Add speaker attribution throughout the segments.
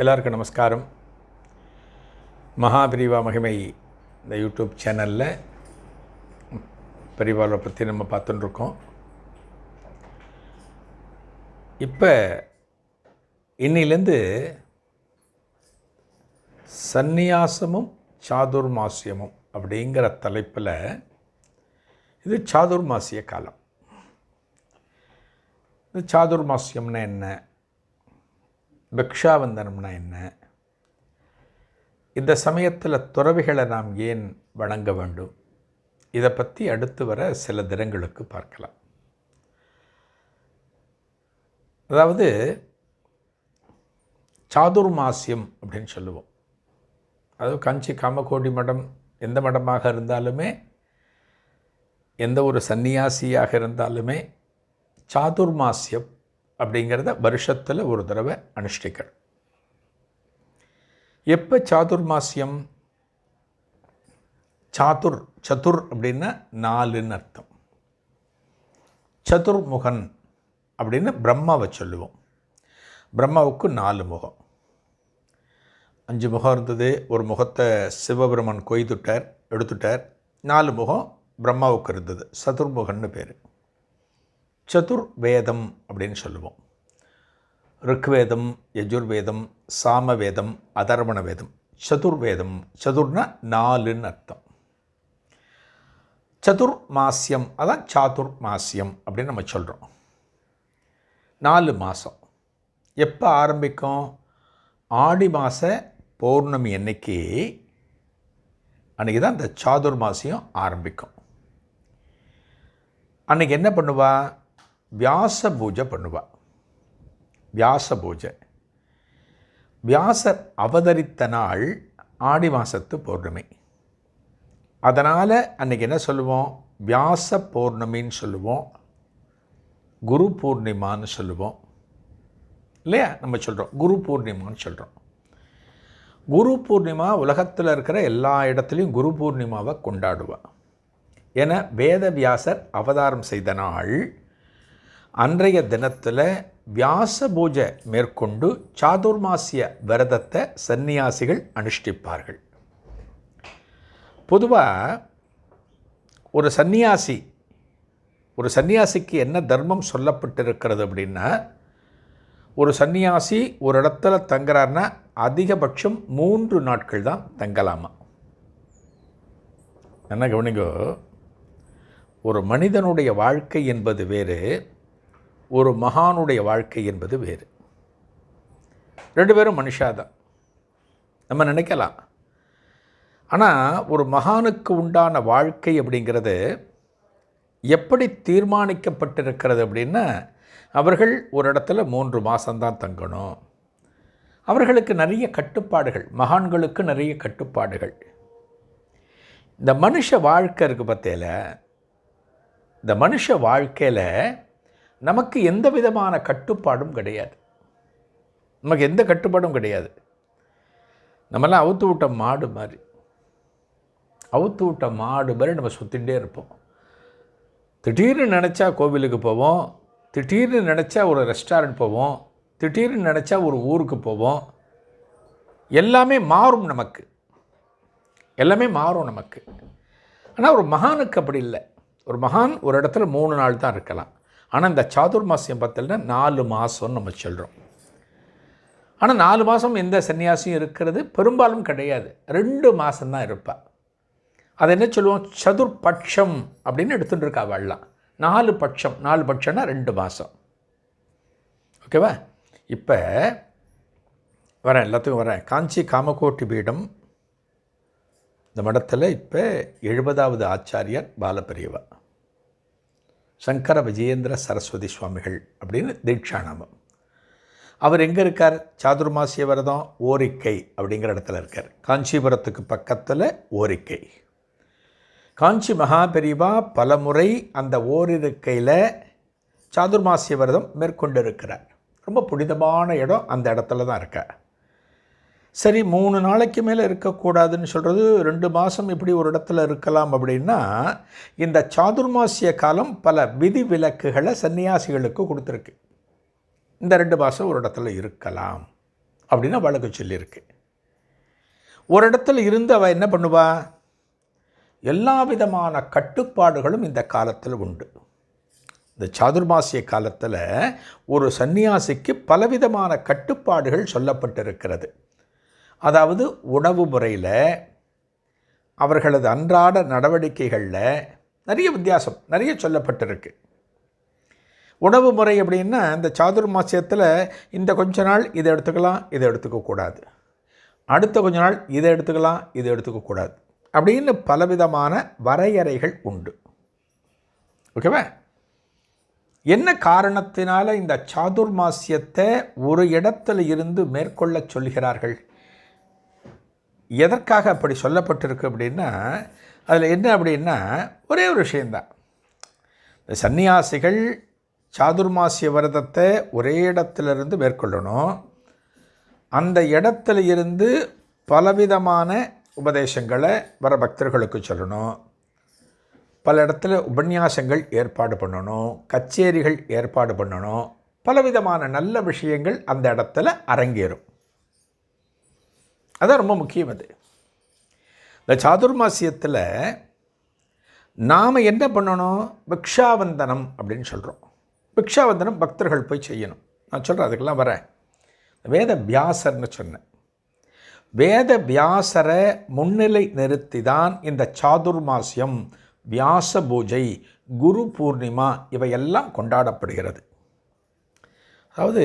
Speaker 1: எல்லாருக்கும் நமஸ்காரம். மகாபிரிவா மகிமை இந்த யூடியூப் சேனலில் பெரியவாளை பற்றி நம்ம பார்த்துட்டுருக்கோம். இப்போ இன்னிலேருந்து சந்நியாசமும் சாதுர்மாசியமும் அப்படிங்கிற தலைப்பில் இது சாதுர்மாசிய காலம். இந்த சாதுர்மாசியம்னா என்ன? பிக்ஷாவந்தனம்னா என்ன? இந்த சமயத்தில் துறவிகளை நாம் ஏன் வணங்க வேண்டும்? இதை பற்றி அடுத்து வர சில தினங்களுக்கு பார்க்கலாம். அதாவது சாதுர்மாசியம் அப்படின்னு சொல்லுவோம். அது காஞ்சி காமகோடி மடம் எந்த மடமாக இருந்தாலுமே எந்த ஒரு சந்நியாசியாக இருந்தாலுமே சாதுர்மாசிய அப்படிங்கிறத வருஷத்தில் ஒரு தடவை அனுஷ்டிக்கணும். எப்போ சாதுர்மாசியம்? சாதுர் சதுர் அப்படின்னா நாலுன்னு அர்த்தம். சதுர்முகன் அப்படின்னு பிரம்மாவை சொல்லுவோம். பிரம்மாவுக்கு நாலு முகம். அஞ்சு முகம் இருந்தது ஒரு முகத்தை சிவபெருமன் கொய்துட்டார் எடுத்துட்டார். நாலு முகம் பிரம்மாவுக்கு இருந்தது சதுர்முகன்னு பேர். சதுர்வேதம் அப்படின்னு சொல்லுவோம். ருக்வேதம் யஜுர்வேதம் சாமவேதம் அதர்வண வேதம் சதுர்வேதம் சதுர்னா நாலுன்னு அர்த்தம். சதுர் மாசியம் அதான் சாதுர் மாசியம் அப்படின்னு நம்ம சொல்கிறோம் நாலு மாதம் எப்போ ஆரம்பிக்கும்? ஆடி மாத பௌர்ணமி அன்னைக்கு அன்றைக்கி தான் இந்த சாதுர்மாசியம் ஆரம்பிக்கும். அன்றைக்கி என்ன பண்ணுவா? வியாச பூஜை பண்ணுவாள் வியாச பூஜை வியாசர் அவதரித்த நாள் ஆடி மாதத்து பௌர்ணமி. அதனால் அன்றைக்கி என்ன சொல்லுவோம்? வியாச பௌர்ணமின்னு சொல்லுவோம். குரு பூர்ணிமான்னு சொல்லுவோம். இல்லையா? நம்ம சொல்கிறோம் குரு பூர்ணிமான்னு சொல்கிறோம் குரு பூர்ணிமா உலகத்தில் இருக்கிற எல்லா இடத்துலையும் குரு பூர்ணிமாவை கொண்டாடுவா. என வேதவியாசர் அவதாரம் செய்த நாள் அன்றைய தினத்தில் வியாச பூஜை மேற்கொண்டு சாதுர்மாசிய விரதத்தை சந்நியாசிகள் அனுஷ்டிப்பார்கள். பொதுவாக ஒரு சந்நியாசி ஒரு சந்நியாசிக்கு என்ன தர்மம் சொல்லப்பட்டிருக்கிறது அப்படின்னா ஒரு சந்நியாசி ஒரு இடத்துல தங்குறாருன்னா அதிகபட்சம் மூன்று நாட்கள் தான் தங்கலாமா? என்ன கவனிங்கோ. ஒரு மனிதனுடைய வாழ்க்கை என்பது வேறு ஒரு மகானுடைய வாழ்க்கை என்பது வேறு. ரெண்டு பேரும் மனுஷாதான். நம்ம நினைக்கலாம். ஆனால் ஒரு மகானுக்கு உண்டான வாழ்க்கை அப்படிங்கிறது எப்படி தீர்மானிக்கப்பட்டிருக்கிறது அப்படின்னா அவர்கள் ஒரு இடத்துல மூன்று மாதம்தான் தங்கணும். அவர்களுக்கு நிறைய கட்டுப்பாடுகள் மகான்களுக்கு நிறைய கட்டுப்பாடுகள். இந்த மனுஷ வாழ்க்கை இருக்குது பற்றியில் இந்த மனுஷ வாழ்க்கையில் நமக்கு எந்த விதமான கட்டுப்பாடும் கிடையாது. நமக்கு எந்த கட்டுப்பாடும் கிடையாது. நம்மலாம் அவுத்து விட்ட மாடு மாதிரி. அவுத்து விட்ட மாடு மாதிரி நம்ம சுற்றிகிட்டே இருப்போம். திடீர்னு நினச்சா கோவிலுக்கு போவோம். திடீர்னு நினச்சா ஒரு ரெஸ்டாரண்ட் போவோம். திடீர்னு நினச்சா ஒரு ஊருக்கு போவோம். எல்லாமே மாறும் நமக்கு. எல்லாமே மாறும் நமக்கு. ஆனால் ஒரு மகானுக்கு அப்படி இல்லை. ஒரு மகான் ஒரு இடத்துல மூணு நாள் தான் இருக்கலாம். ஆனால் இந்த சாதுர்மாசியம் பார்த்தோன்னா நாலு மாதம்னு நம்ம சொல்கிறோம் ஆனால் நாலு மாதம் எந்த சன்னியாசியும் இருக்கிறது பெரும்பாலும் கிடையாது. ரெண்டு மாதம்தான் இருப்பாள் அதை என்ன சொல்லுவோம்? சதுர்பட்சம் அப்படின்னு எடுத்துகிட்டு இருக்கா அவள்லாம் நாலு பட்சம். நாலு பட்சம்னா ரெண்டு மாதம் ஓகேவா? இப்போ வரேன் எல்லாத்துக்கும் வரேன். காஞ்சி காமகோட்டி பீடம். இந்த மடத்தில் இப்போ எழுபதாவது ஆச்சாரியர் பாலபிரியவா. சங்கர விஜயேந்திர சரஸ்வதி சுவாமிகள் அப்படின்னு தீட்சாநாமம் அவர் எங்கே இருக்கார்? சாதுர்மாசிய விரதம் ஓரிக்கை அப்படிங்கிற இடத்துல இருக்கார். காஞ்சிபுரத்துக்கு பக்கத்தில் ஓரிக்கை. காஞ்சி மகாபெரிவா பலமுறை அந்த ஓரிருக்கையில் சாதுர்மாசிய விரதம் மேற்கொண்டு இருக்கிறார் ரொம்ப புனிதமான இடம் அந்த இடத்துல தான் இருக்கார் சரி மூணு நாளைக்கு மேலே இருக்கக்கூடாதுன்னு சொல்கிறது ரெண்டு மாதம் இப்படி ஒரு இடத்துல இருக்கலாம் அப்படின்னா இந்த சாதுர்மாசிய காலம் பல விதி விலக்குகளை சன்னியாசிகளுக்கு கொடுத்துருக்கு. இந்த ரெண்டு மாதம் ஒரு இடத்துல இருக்கலாம் அப்படின்னு வழக்கு சொல்லியிருக்கு. ஒரு இடத்துல இருந்து அவள் என்ன பண்ணுவா? எல்லா விதமான கட்டுப்பாடுகளும் இந்த காலத்தில் உண்டு. இந்த சாதுர்மாசிய காலத்தில் ஒரு சன்னியாசிக்கு பலவிதமான கட்டுப்பாடுகள் சொல்லப்பட்டிருக்கிறது. அதாவது உணவு முறையில் அவர்களது அன்றாட நடவடிக்கைகளில் நிறைய வித்தியாசம் நிறைய சொல்லப்பட்டிருக்கு. உணவு முறை அப்படின்னா இந்த சாதுர்மாசியத்தில் இந்த கொஞ்ச நாள் இதை எடுத்துக்கலாம் இதை எடுத்துக்கக்கூடாது அடுத்த கொஞ்ச நாள் இதை எடுத்துக்கலாம் இதை எடுத்துக்கக்கூடாது அப்படின்னு பலவிதமான வரையறைகள் உண்டு. ஓகேவா? என்ன காரணத்தினால இந்த சாதுர்மாசியத்தை ஒரு இடத்துல இருந்து மேற்கொள்ள சொல்கிறார்கள் எதற்காக அப்படி சொல்லப்பட்டிருக்கு அப்படின்னா அதில் என்ன அப்படின்னா ஒரே ஒரு விஷயந்தான் இந்த சன்னியாசிகள் சாதுர்மாசிய விரதத்தை ஒரே இடத்துலேருந்து மேற்கொள்ளணும். அந்த இடத்துல இருந்து பலவிதமான உபதேசங்களை வர பக்தர்களுக்கு சொல்லணும். பல இடத்துல உபன்யாசங்கள் ஏற்பாடு பண்ணணும். கச்சேரிகள் ஏற்பாடு பண்ணணும். பலவிதமான நல்ல விஷயங்கள் அந்த இடத்துல அரங்கேறும். அதான் ரொம்ப முக்கியம் அது. இந்த சாதுர்மாசியத்தில் நாம் என்ன பண்ணணும்? பிக்ஷாவந்தனம் அப்படின்னு சொல்கிறோம் பிக்ஷாவந்தனம் பக்தர்கள் போய் செய்யணும். நான் சொல்கிறேன் அதுக்கெல்லாம் வரேன். வேத வியாசர்னு சொன்னேன். வேத வியாசரை முன்னிலை நிறுத்தி தான் இந்த சாதுர்மாசியம் வியாச பூஜை குரு பூர்ணிமா இவையெல்லாம் கொண்டாடப்படுகிறது. அதாவது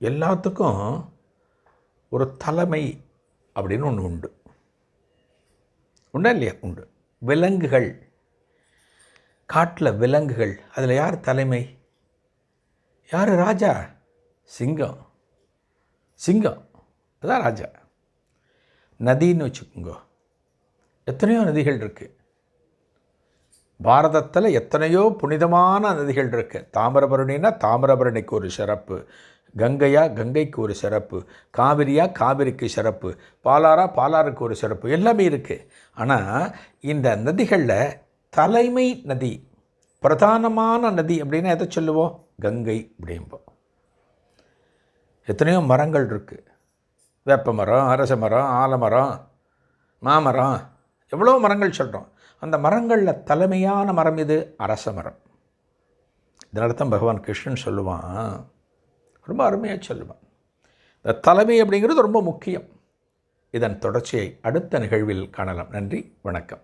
Speaker 1: எல்லாத்துக்கும் ஒரு தலைமை அப்படின்னு ஒன்று உண்டு. உண்டா இல்லையா? உண்டு. விலங்குகள். காட்டில் விலங்குகள். அதில் யார் தலைமை? யார் ராஜா? சிங்கம். சிங்கம். அதான் ராஜா. நதின்னு வச்சுக்கோங்க. எத்தனையோ நதிகள் இருக்குது பாரதத்தில் எத்தனையோ புனிதமான நதிகள் இருக்குது தாமிரபரணின்னா தாமிரபரணிக்கு ஒரு சிறப்பு. கங்கையா கங்கைக்கு ஒரு சிறப்பு காவிரியா காவிரிக்கு சிறப்பு பாலாரா பாலாருக்கு ஒரு சிறப்பு எல்லாமே இருக்குது ஆனால் இந்த நதிகளில் தலைமை நதி பிரதானமான நதி அப்படின்னா எதை சொல்லுவோம்? கங்கை அப்படிம்போம். எத்தனையோ மரங்கள் இருக்குது வேப்ப மரம் அரச மரம் ஆலமரம் மாமரம் எவ்வளோ மரங்கள் சொல்கிறோம் அந்த மரங்களில் தலைமையான மரம் இது அரச மரம். இதனால்தான் பகவான் கிருஷ்ணன் சொல்லுவான் ரொம்ப அருமையாக சொல்லுவான் இந்த தலைமை அப்படிங்கிறது ரொம்ப முக்கியம். இதன் தொடர்ச்சியை அடுத்த நிகழ்வில் காணலாம். நன்றி வணக்கம்.